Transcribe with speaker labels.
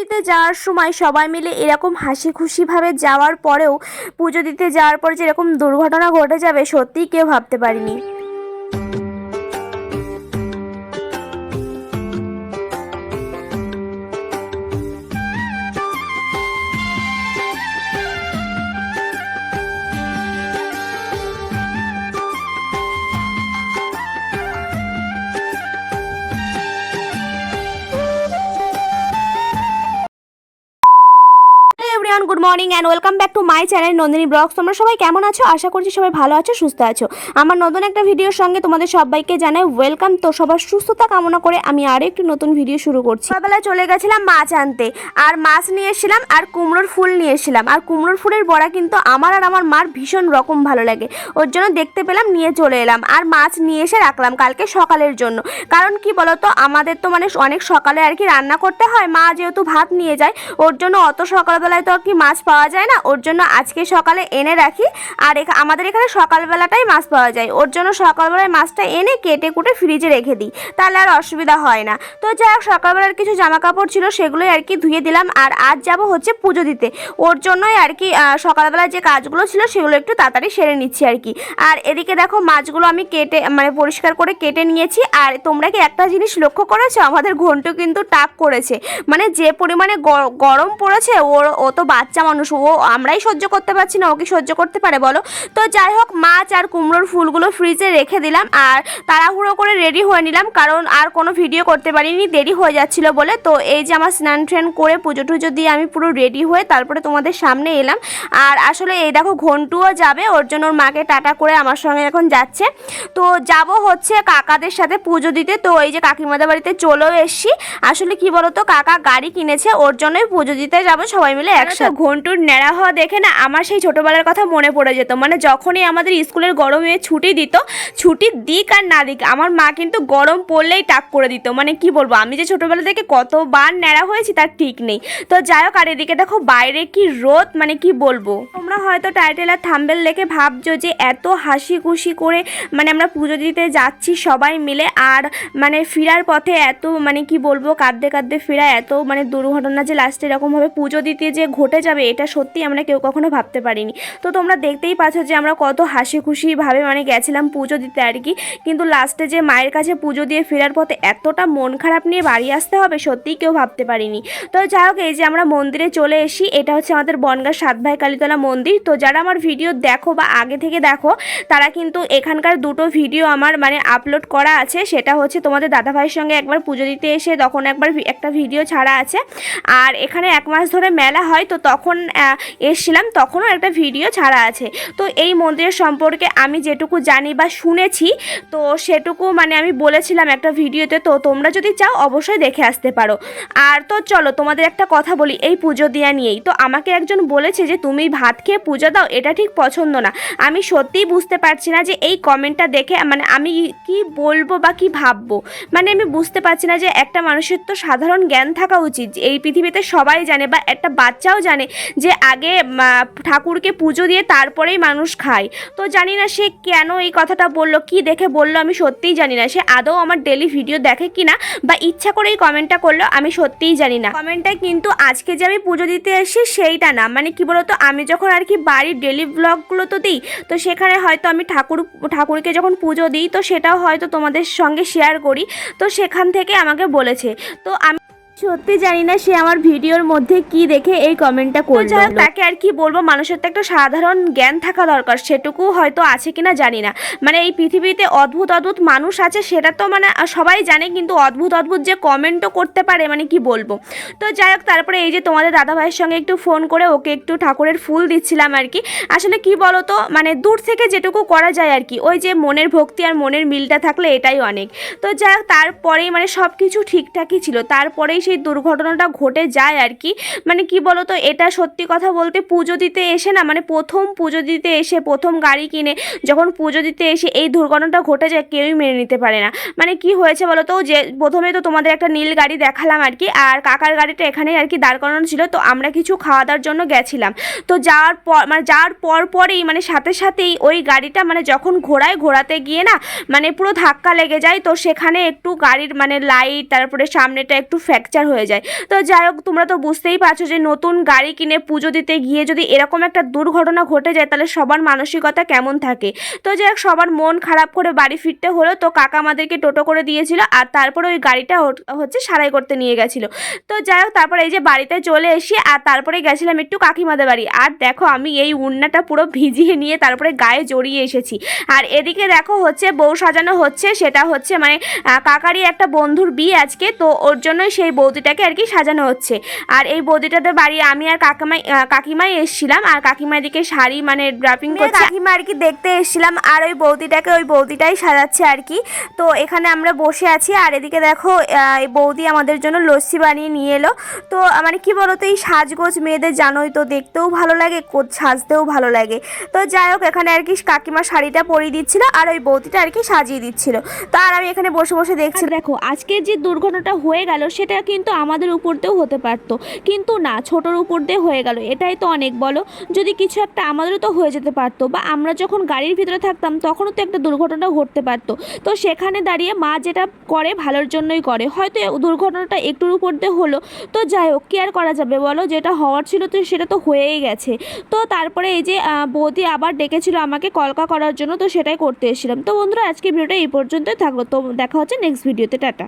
Speaker 1: দিতে যাওয়ার সময় সবাই মিলে এরকম হাসি খুশিভাবে যাওয়ার পরেও পুজো দিতে যাওয়ার পর যেরকম দুর্ঘটনা ঘটে যাবে, সত্যিই কেউ ভাবতে পারিনি। Good morning and welcome back to my channel Nandini blogs. তোমরা সবাই কেমন আছো? আশা করছি সবাই ভালো আছো, সুস্থ আছো। আমার নতুন একটা ভিডিওর সঙ্গে তোমাদের সবাইকে জানাই ওয়েলকাম। তো সবার সুস্থতা কামনা করে আমি আরও একটি নতুন ভিডিও শুরু করছি। সকালবেলায় চলে গেছিলাম মাছ আনতে। আর মাছ নিয়ে এসেছিলাম আর কুমড়োর ফুল নিয়ে এসেছিলাম। আর কুমড়োর ফুলের বড়া কিন্তু আমার আর আমার মার ভীষণ রকম ভালো লাগে। ওর জন্য দেখতে পেলাম, নিয়ে চলে এলাম। আর মাছ নিয়ে এসে রাখলাম কালকে সকালের জন্য। কারণ কি বলতো? আমাদের তো মানে অনেক সকালে আর কি রান্না করতে হয়। মা যেহেতু ভাত নিয়ে যায়, ওর জন্য অত সকালবেলায় তো আর কি মাছ পাওয়া যায় না ওর জন্য আজকে সকালে এনে রাখি। আর আমাদের এখানে সকালবেলাটাই মাছ পাওয়া যায়। ওর জন্য সকালবেলায় মাছটা এনে কেটে কুটে ফ্রিজে রেখে দিই। তাহলে আর অসুবিধা হয় না। তো যাই হোক সকালবেলার কিছু জামা কাপড় ছিল সেগুলোই আর কি ধুয়ে দিলাম। আর আজ যাব হচ্ছে পুজো দিতে। ওর জন্যই আর কি আহ, সকালবেলা যে কাজগুলো ছিল সেগুলো একটু তাড়াতাড়ি সেরে নিচ্ছি আর কি। আর এদিকে দেখো মাছগুলো আমি কেটে মানে পরিষ্কার করে কেটে নিয়েছি। আর তোমরা কি একটা জিনিস লক্ষ্য করেছ? আমাদের ঘন্টু কিন্তু টাক করেছে। মানে যে পরিমাণে গরম পড়েছে ওর ও তো বাচ্চা মানুষ ও আমরাই সহ্য করতে পারছি না ওকে সহ্য করতে পারে বলো? তো যাই হোক মাছ আর কুমড়োর ফুলগুলো ফ্রিজে রেখে দিলাম আর তাড়াহুড়ো করে রেডি হয়ে নিলাম কারণ আর কোনো ভিডিও করতে পারিনি দেরি হয়ে যাচ্ছিল বলে। তো এই যে আমার স্নান ট্রেন করে পুজো টুজো দিয়ে আমি পুরো রেডি হয়ে তারপরে তোমাদের সামনে এলাম। আর আসলে এই দেখো ঘন্টুও যাবে ওর জন্য ওর মাকে টাটা করে আমার সঙ্গে এখন যাচ্ছে। তো যাব হচ্ছে কাকাদের সাথে পুজো দিতে তো এই যে কাকিমাদের বাড়িতে চলেও এসছি। আসলে কি বলতো কাকা গাড়ি কিনেছে ওর জন্যই পুজো দিতে যাব সবাই মিলে একসাথে। ঘন্টুর ন্যাড়া হওয়া দেখে না আমার সেই ছোটোবেলার কথা মনে পড়ে যেত। মানে যখনই আমাদের স্কুলের গরমে ছুটি দিত, ছুটি দিক আর না দিক, আমার মা কিন্তু গরম পড়লেই টাক করে দিত। মানে কি বলব, আমি যে ছোটোবেলা থেকে কতবার ন্যাড়া হয়েছি তার ঠিক নেই। তো যাই হোক, আর এদিকে দেখো বাইরে কি রোদ মানে কি বলব? তোমরা হয়তো টাইটেল আর থাম্বেল দেখে ভাবছ যে এত হাসি খুশি করে মানে আমরা পুজো দিতে যাচ্ছি সবাই মিলে, আর মানে ফেরার পথে এত মানে কি বলব, কাঁদতে কাঁদতে ফেরা, এত মানে দুর্ঘটনা যে লাস্টে এরকমভাবে পুজো দিতে যে ঘটে যাবে, এটা সত্যি আমরা কেউ কখনো ভাবতে পারিনি। তো তোমরা দেখতেই পাচ্ছ যে আমরা কত হাসি খুশিভাবে মানে গেছিলাম পুজো দিতে আর কি। কিন্তু লাস্টে যে মায়ের কাছে পুজো দিয়ে ফেরার পথে এতটা মন খারাপ নিয়ে বাড়ি আসতে হবে, সত্যিই কেউ ভাবতে পারিনি। তো যাই হোক, এই যে আমরা মন্দিরে চলে এসি এটা হচ্ছে আমাদের বনগাঁ সাত ভাই কালীতলা মন্দির। তো যারা আমার ভিডিও দেখো বা আগে থেকে দেখো, তারা কিন্তু এখানকার দুটো ভিডিও আমার মানে আপলোড করা আছে। সেটা হচ্ছে তোমাদের দাদাভাইয়ের সঙ্গে একবার পুজো দিতে এসে, তখন একবার একটা ভিডিও ছাড়া আছে। আর এখানে এক মাস ধরে মেলা হয়, তো তখন আহ, এসছিলাম তখনও একটা ভিডিও ছাড়া আছে। তো এই মন্দিরের সম্পর্কে আমি যেটুকু জানি বা শুনেছি তো সেটুকু মানে আমি বলেছিলাম একটা ভিডিওতে তো তোমরা যদি চাও অবশ্যই দেখে আসতে পারো। আর তো চলো তোমাদের একটা কথা বলি এই পুজো দেওয়া নিয়েই। তো আমাকে একজন বলেছে যে তুমি ভাত খেয়ে পুজো দাও এটা ঠিক পছন্দ না। আমি সত্যিই বুঝতে পারছি না যে এই কমেন্টটা দেখে মানে আমি কি বলব বা কি ভাববো? মানে আমি বুঝতে পারছি না যে একটা মানুষের তো সাধারণ জ্ঞান থাকা উচিত। এই পৃথিবীতে সবাই জানে বা একটা বাচ্চাও জানে যে আগে ঠাকুরকে পুজো দিয়ে তারপরেই মানুষ খায়। তো জানি না সে কেন এই কথাটা বলল, কি দেখে বলল আমি সত্যিই জানি না। সে আদৌ আমার ডেলি ভিডিও দেখে কি না বা ইচ্ছা করেই কমেন্টটা করল, আমি সত্যিই জানি না। কমেন্টটা কিন্তু আজকে যে আমি পুজো দিতে এসেছি সেইটা না। মানে কি বলতো, আমি যখন আর কি বাড়ির ডেলি ব্লগগুলো তো দিই, তো সেখানে হয়তো আমি ঠাকুর, ঠাকুরকে যখন পুজো দিই, তো সেটাও হয়তো তোমাদের সঙ্গে শেয়ার করি। তো সেখান থেকে আমাকে বলেছে। তো আমি সত্যি জানি না সে আমার ভিডিওর মধ্যে কি দেখে এই কমেন্টটা করল। যাই তাকে আর কি বলব, মানুষের তো একটা সাধারণ জ্ঞান থাকা দরকার, সেটুকু হয়তো আছে কিনা জানি না। মানে এই পৃথিবীতে অদ্ভুত অদ্ভুত মানুষ আছে, সেটা তো মানে সবাই জানে, কিন্তু অদ্ভুত অদ্ভুত যে কমেন্টও করতে পারে মানে কি বলব? তো যাই হোক, তারপরে এই যে তোমাদের দাদা ভাইয়ের সঙ্গে একটু ফোন করে ওকে একটু ঠাকুরের ফুল দিচ্ছিলাম আর কি। আসলে কি বলো তো মানে দূর থেকে যেটুকু করা যায় আর কি, ওই যে মনের ভক্তি আর মনের মিলটা থাকলে এটাই অনেক। তো যাই হোক, তারপরেই মানে সব কিছু ঠিকঠাকই ছিল, তারপরেই সেই দুর্ঘটনাটা ঘটে যায় আর কি। মানে কি বলো তো এটা সত্যি কথা বলতে পুজো দিতে এসে না মানে প্রথম পুজো দিতে এসে, প্রথম গাড়ি কিনে যখন পুজো দিতে এসে এই দুর্ঘটনাটা ঘটে যায়, কেউই মেনে নিতে পারে না। মানে কি হয়েছে বলো তো যে প্রথমে তো তোমাদের একটা নীল গাড়ি দেখালাম আর কি, আর কাকার গাড়িটা এখানেই আর কি দাঁড় করানো ছিল, তো আমরা কিছু খাওয়া দাওয়ার জন্য গেছিলাম। তো যাওয়ার পর মানে যাওয়ার পর পরেই মানে সাথে সাথেই ওই গাড়িটা মানে যখন ঘোরায় ঘোরাতে গিয়ে না মানে পুরো ধাক্কা লেগে যায়, তো সেখানে একটু গাড়ির মানে লাইট, তারপরে সামনেটা একটু ফ্র্যাকচার পাংচার হয়ে যায়। তো যাই হোক, তোমরা তো বুঝতেই পারছ যে নতুন গাড়ি কিনে পুজো দিতে গিয়ে যদি এরকম একটা দুর্ঘটনা ঘটে যায়, তাহলে সবার মানসিকতা কেমন থাকে? তো যাই হোক, সবার মন খারাপ করে বাড়ি ফিরতে হলো, তো কাকা আমাদেরকে টোটো করে দিয়েছিল আর তারপরে ওই গাড়িটা হচ্ছে সারাই করতে নিয়ে গেছিল। তো যাই হোক, তারপরে এই যে বাড়িতে চলে এসে আর তারপরে গেছিলাম একটু কাকিমাদের বাড়ি। আর দেখো, আমি এই উন্নাটা পুরো ভিজিয়ে নিয়ে তারপরে গায়ে জড়িয়ে এসেছি। আর এদিকে দেখো, হচ্ছে বউ সাজানো হচ্ছে, সেটা হচ্ছে মানে কাকারই একটা বন্ধুর বিয়ে আজকে, তো ওর জন্যই সেই বৌদিটাকে আর কি সাজানো হচ্ছে। আর এই বৌদিটাদের বাড়ি আমি আর কাকিমাই কাকিমাই এসেছিলাম। আর কাকিমা এদিকে শাড়ি মানে ড্রাপিং করছে। কাকিমা আর কি দেখতে এসেছিলাম। আর ওই বৌদিটাকে ওই বৌদিটাই সাজাচ্ছে আর কি। তো এখানে আমরা বসে আছি। আর এদিকে দেখো এই বৌদি আমাদের জন্য লস্যি বানিয়ে নিয়ে এলো। তো মানে কি বলতো এই সাজগোজ মেয়েদের জানোই তো দেখতেও ভালো লাগে কো- সাজতেও ভালো লাগে। তো যাই হোক এখানে আর কি কাকিমা শাড়িটা পরিয়ে দিচ্ছিল আর ওই বৌদিটা আর কি সাজিয়ে দিচ্ছিল। তো আর আমি এখানে বসে বসে দেখছি দেখো আজকে যে দুর্ঘটনাটা হয়ে গেল সেটা কিন্তু আমাদের উপর দিয়েও হতে পারতো। কিন্তু না, ছোটোর উপর দিয়ে হয়ে গেল। এটাই তো অনেক, বলো? যদি কিছু একটা আমাদেরও তো হয়ে যেতে পারতো বা আমরা যখন গাড়ির ভিতরে থাকতাম, তখনও তো একটা দুর্ঘটনা ঘটতে পারতো। তো সেখানে দাঁড়িয়ে মা যেটা করে, ভালোর জন্যই করে। হয়তো দুর্ঘটনাটা একটুর উপর দিয়ে হলো। তো যাই হোক, কি আর করা যাবে, বলো? যেটা হওয়ার ছিল তো সেটা তো হয়েই গেছে। তো তারপরে এই যে বৌদি আবার ডেকেছিল আমাকে কলকা করার জন্য, তো সেটাই করতে এসেছিলাম। তো বন্ধুরা আজকে ভিডিওটা এই পর্যন্তই থাকল। তো দেখা হচ্ছে নেক্সট ভিডিওতে টাটা।